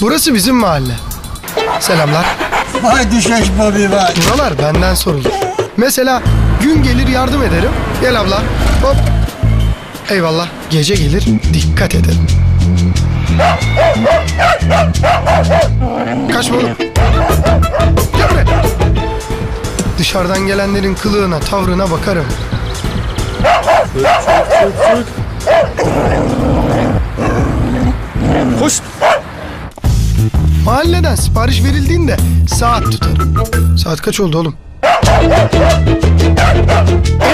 Burası bizim mahalle. Selamlar. Vay düşeş Bobby vay. Buralar benden sorulur. Mesela gün gelir yardım ederim. Gel abla. Hop. Eyvallah. Gece gelir dikkat ederim. Kaçma oğlum. Gel buraya. Dışarıdan gelenlerin kılığına, tavrına bakarım. Hoş. Mahalleden sipariş verildiğinde saat tutarım. Saat kaç oldu oğlum?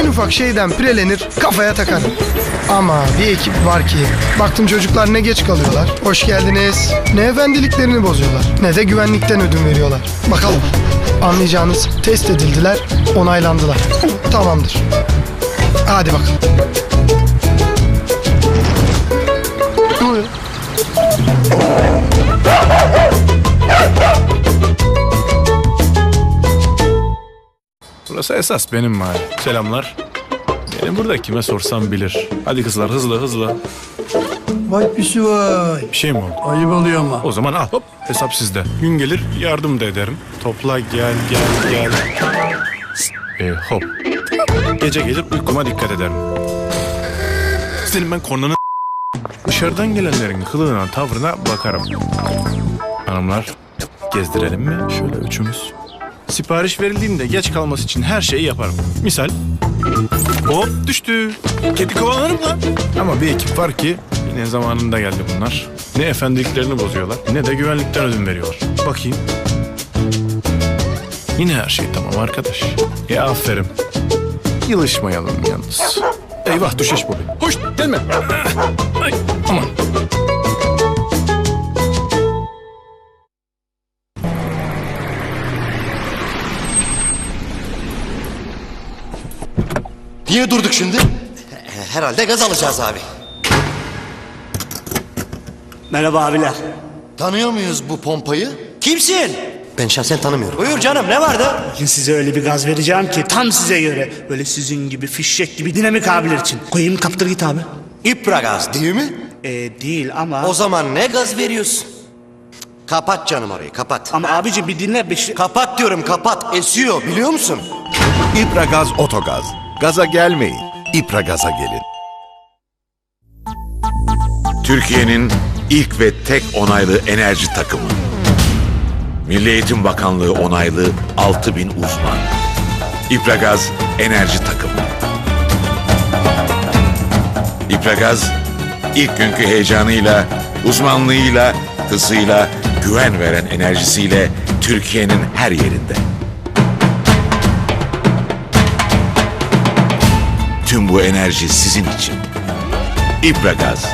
En ufak şeyden pirelenir, kafaya takarım. Ama bir ekip var ki baktım çocuklar ne geç kalıyorlar. Hoş geldiniz. Ne efendiliklerini bozuyorlar ne de güvenlikten ödün veriyorlar. Bakalım. Anlayacağınız test edildiler, onaylandılar. Tamamdır. Hadi bakalım. Ne oluyor? Burası esas benim mahalle. Selamlar. Beni burada kime sorsam bilir. Hadi kızlar hızlı hızlı. Vay pisi vay. Bir şey mi oldu? Ayıp oluyor ama. O zaman al hop hesap sizde. Gün gelir yardım da ederim. Topla gel gel gel. E, hop. Gece gelir uykuma dikkat ederim. Senin ben kornanı Dışarıdan gelenlerin kılığına tavrına bakarım. Hanımlar gezdirelim mi? Şöyle üçümüz. Sipariş verildiğinde geç kalması için her şeyi yaparım. Misal Hop düştü. Kedi kovalarım lan. Ama bir ekip var ki yine zamanında geldi bunlar. Ne efendiliklerini bozuyorlar ne de güvenlikten ödün veriyorlar. Bakayım. Yine her şey tamam arkadaş. Ya aferin. Yılışmayalım yalnız. Eyvah düşeş bu. Hoş gelme. Ay, aman. Niye durduk şimdi? Herhalde gaz alacağız abi. Merhaba abiler. Tanıyor muyuz bu pompayı? Kimsin? Ben şahsen tanımıyorum. Buyur canım ne vardı? Bugün size öyle bir gaz vereceğim ki tam size göre. Böyle sizin gibi fişek gibi dinamik abiler için. Koyayım kaptır git abi. İpra gaz değil mi? Ee, değil ama... O zaman ne gaz veriyorsun? Kapat canım orayı kapat. Ama abici bir dinle bir şey... Kapat diyorum kapat esiyor biliyor musun? İpragaz Otogaz. Gaza gelmeyin. İpragaz'a gelin. Türkiye'nin ilk ve tek onaylı enerji takımı. Milli Eğitim Bakanlığı onaylı 6000 uzman. İpragaz Enerji Takımı. İpragaz ilk günkü heyecanıyla, uzmanlığıyla, hızıyla, güven veren enerjisiyle Türkiye'nin her yerinde. Tüm bu enerji sizin için. İpragaz.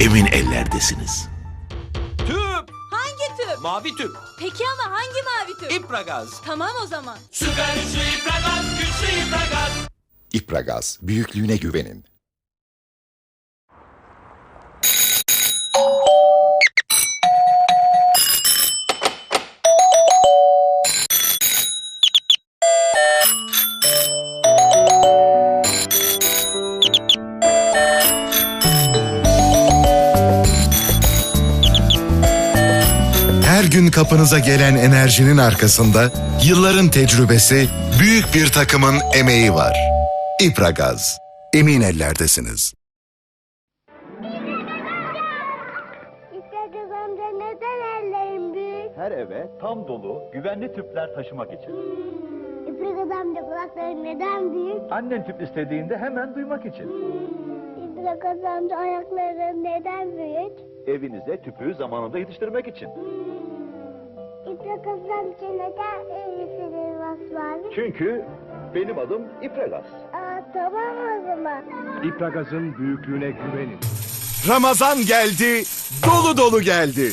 Emin ellerdesiniz. Tüp. Hangi tüp? Mavi tüp. Peki ama hangi mavi tüp? İpragaz. Tamam o zaman. Süper güçlü İpragaz. Güçlü İpragaz. İpragaz. Büyüklüğüne güvenin. Her gün kapınıza gelen enerjinin arkasında yılların tecrübesi, büyük bir takımın emeği var. İpragaz. Emin ellerdesiniz. İstekaz amca neden ellerin büyük? Her eve tam dolu güvenli tüpler taşımak için. İstekaz amca kulakları neden büyük? Annen tüp istediğinde hemen duymak için. İstekaz amca ayakları neden büyük? Evinize tüpü zamanında yetiştirmek için. İstekaz amca neden elbisinin vasfı Çünkü benim adım İpragaz. Aa tamam o zaman. İpragaz'ın büyüklüğüne güvenin. Ramazan geldi, dolu dolu geldi.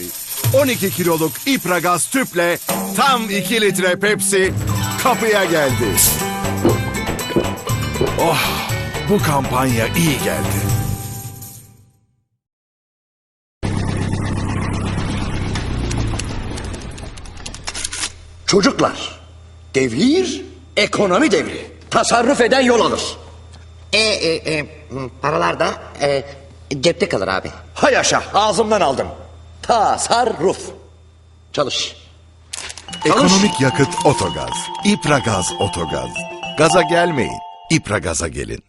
12 kiloluk İpragaz tüple tam 2 litre Pepsi kapıya geldi. Oh, bu kampanya iyi geldi. Çocuklar devir ekonomi devri. Tasarruf eden yol alır. E, e, e, paralar da e, cepte kalır abi. Hay yaşa ağzımdan aldın. Tasarruf. Çalış. Çalış. Ekonomik yakıt Otogaz. İpragaz Otogaz. Gaza gelmeyin. İpragaz'a gelin.